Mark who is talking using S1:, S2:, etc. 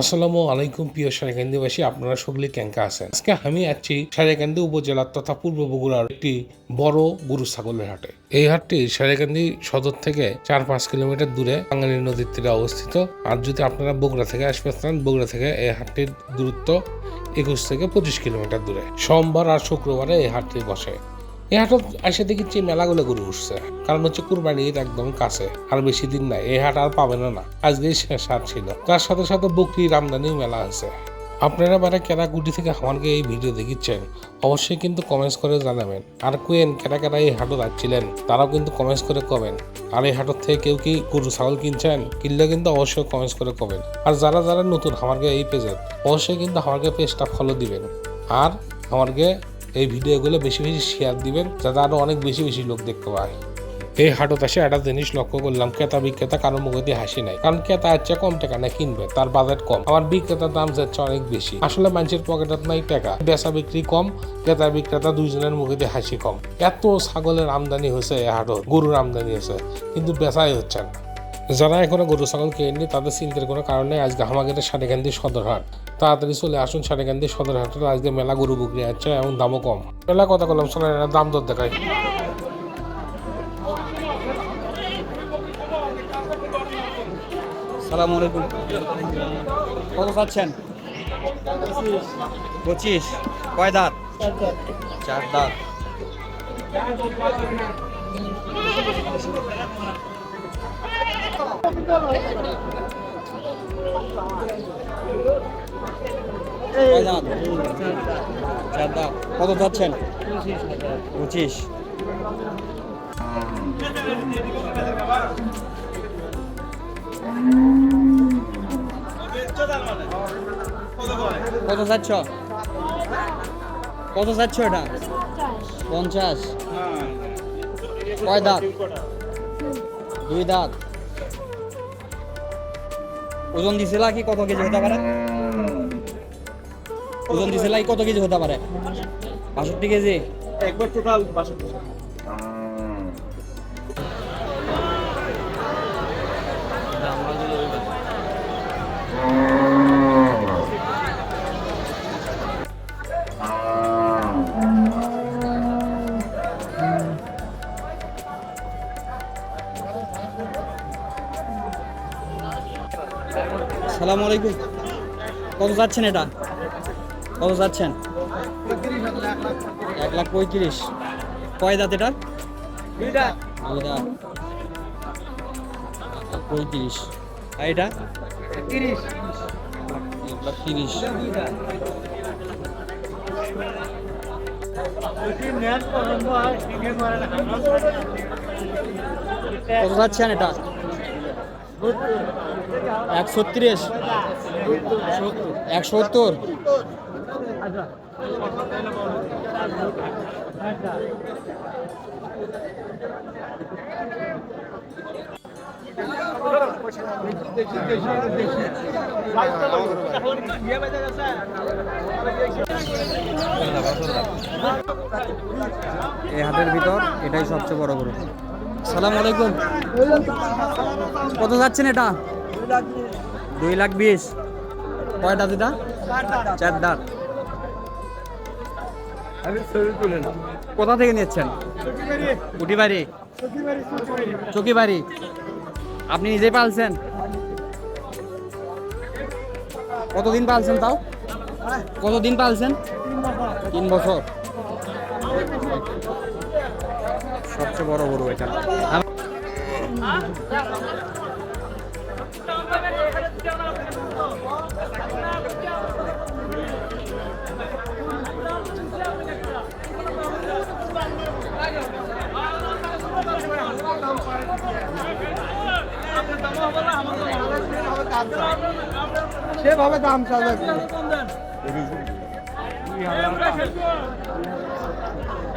S1: আসসালামু আলাইকুম প্রিয় সারেকান্দিবাসী আপনারা সকলে ক্যাঙ্কা আছেন। আজকে আমি আছি সারেকান্দি উপজেলার তথা পূর্ব বগুড়ার একটি বড় গরু ছাগলের হাটে। এই হাটটি সারেকান্দি সদর থেকে চার পাঁচ কিলোমিটার দূরে বাঙালি নদীর তীরে অবস্থিত। আর যদি আপনারা বগুড়া থেকে চান, বগুড়া থেকে এই হাটটির দূরত্ব একুশ থেকে পঁচিশ কিলোমিটার দূরে। সোমবার আর শুক্রবারে এই হাটটি বসে। এই হাটত এসে দেখেছি মেলাগুলো গরু উঠছে। কারণ হচ্ছে কুরবানি ঈদ একদম কাছে, আর বেশি দিন নাই। এই হাট আর পাবেন না আজকেই শেষ হাট ছিল। তার সাথে সাথে বকরির আমদানিও মেলা আছে। আপনারা বারে কেনা গুটি থেকে আমাকে এই ভিডিও দেখিচ্ছেন, অবশ্যই কিন্তু কমেন্টস করে জানাবেন। আর কুয়েন কেনা কেনা এই হাটত আসছিলেন, তারাও কিন্তু কমেন্টস করে কবেন আর এই হাটত থেকে কেউ কি গরু, ছাগল কিনছেন, কিনলে কিন্তু অবশ্যই কমেন্টস করে কবেন আর যারা যারা নতুন আমাকে এই পেজে, অবশ্যই কিন্তু আমাকে পেজটা ফলো দিবেন। আর আমাকে এই ভিডিওগুলো বেশি বেশি শেয়ার দিবেন, যাতে আরও অনেক বেশি বেশি লোক দেখতে পায়। এই হাটত এসে একটা জিনিস লক্ষ্য করলাম, ক্রেতা বিক্রেতা কারও মুখে দিয়ে হাসি নাই। কারণ ক্রেতা হচ্ছে কম টাকা না কিনবে, তার বাজেট কম। আমার বিক্রেতার দাম যাচ্ছে অনেক বেশি। আসলে মানুষের পকেটত নাই টাকা। বেচা বিক্রি কম, ক্রেতা বিক্রেতা দুইজনের মুখে দিয়ে হাসি কম। এত ছাগলের আমদানি হয়েছে এই হাটত, গরুর আমদানি হয়েছে, কিন্তু বেচাই হচ্ছে না। যারা এখনও গরু ছাগল কেনেনি তাদের চিন্তার কোনো কারণ নেই। আজকে হামাগেটের সদর হাট। তাড়াতাড়ি চলে আসুন সারেকান্দি সদর হাটে আজকে মেলা গরু বিক্রি আছে এবং দামও কম। মেলা কথা বললাম শোনা দাম দর দেখাই।
S2: সালাম আলাইকুম। কত পাচ্ছেন পঁচিশ। কয় দাঁত? চার দাঁত। কত যাচ্ছেন? পঁচিশ। কত চাচ্ছ কত চাচ্ছ এটা? পঞ্চাশ। কয় দাঁত? দুই দাঁত। ওজন দিছিল কি কত কেজি হতে পারে? ওজন দিছে কি কত কেজি হতে পারে? বাষট্টি কেজি।
S3: একবার টোটাল বাষট্টি।
S2: সালাম আলাইকুম। কত যাচ্ছেন এটা? কত যাচ্ছেন? এক লাখ পঁয়ত্রিশ। কয় দাঁত এটা? দুই দাঁত। পঁয়ত্রিশ। আর এটা? তিরিশ। এক লাখ তিরিশ। কত যাচ্ছেন এটা? এক ছত্রিশ এক সত্তর এই হাতের ভিতর এটাই সবচেয়ে বড় গরু। সালাম আলাইকুম। কত যাচ্ছেন এটা? দুই লাখ বিশ। কয় দাঁত চার দাঁত। কোথা থেকে নিচ্ছেন? কুটিবাড়ি চকিবাড়ি। আপনি নিজেই পালছেন? কতদিন পালছেন তাও? কতদিন পালছেন? তিন বছর। সবচেয়ে বড় গরু এটা।
S3: সেভাবে দাম চাবে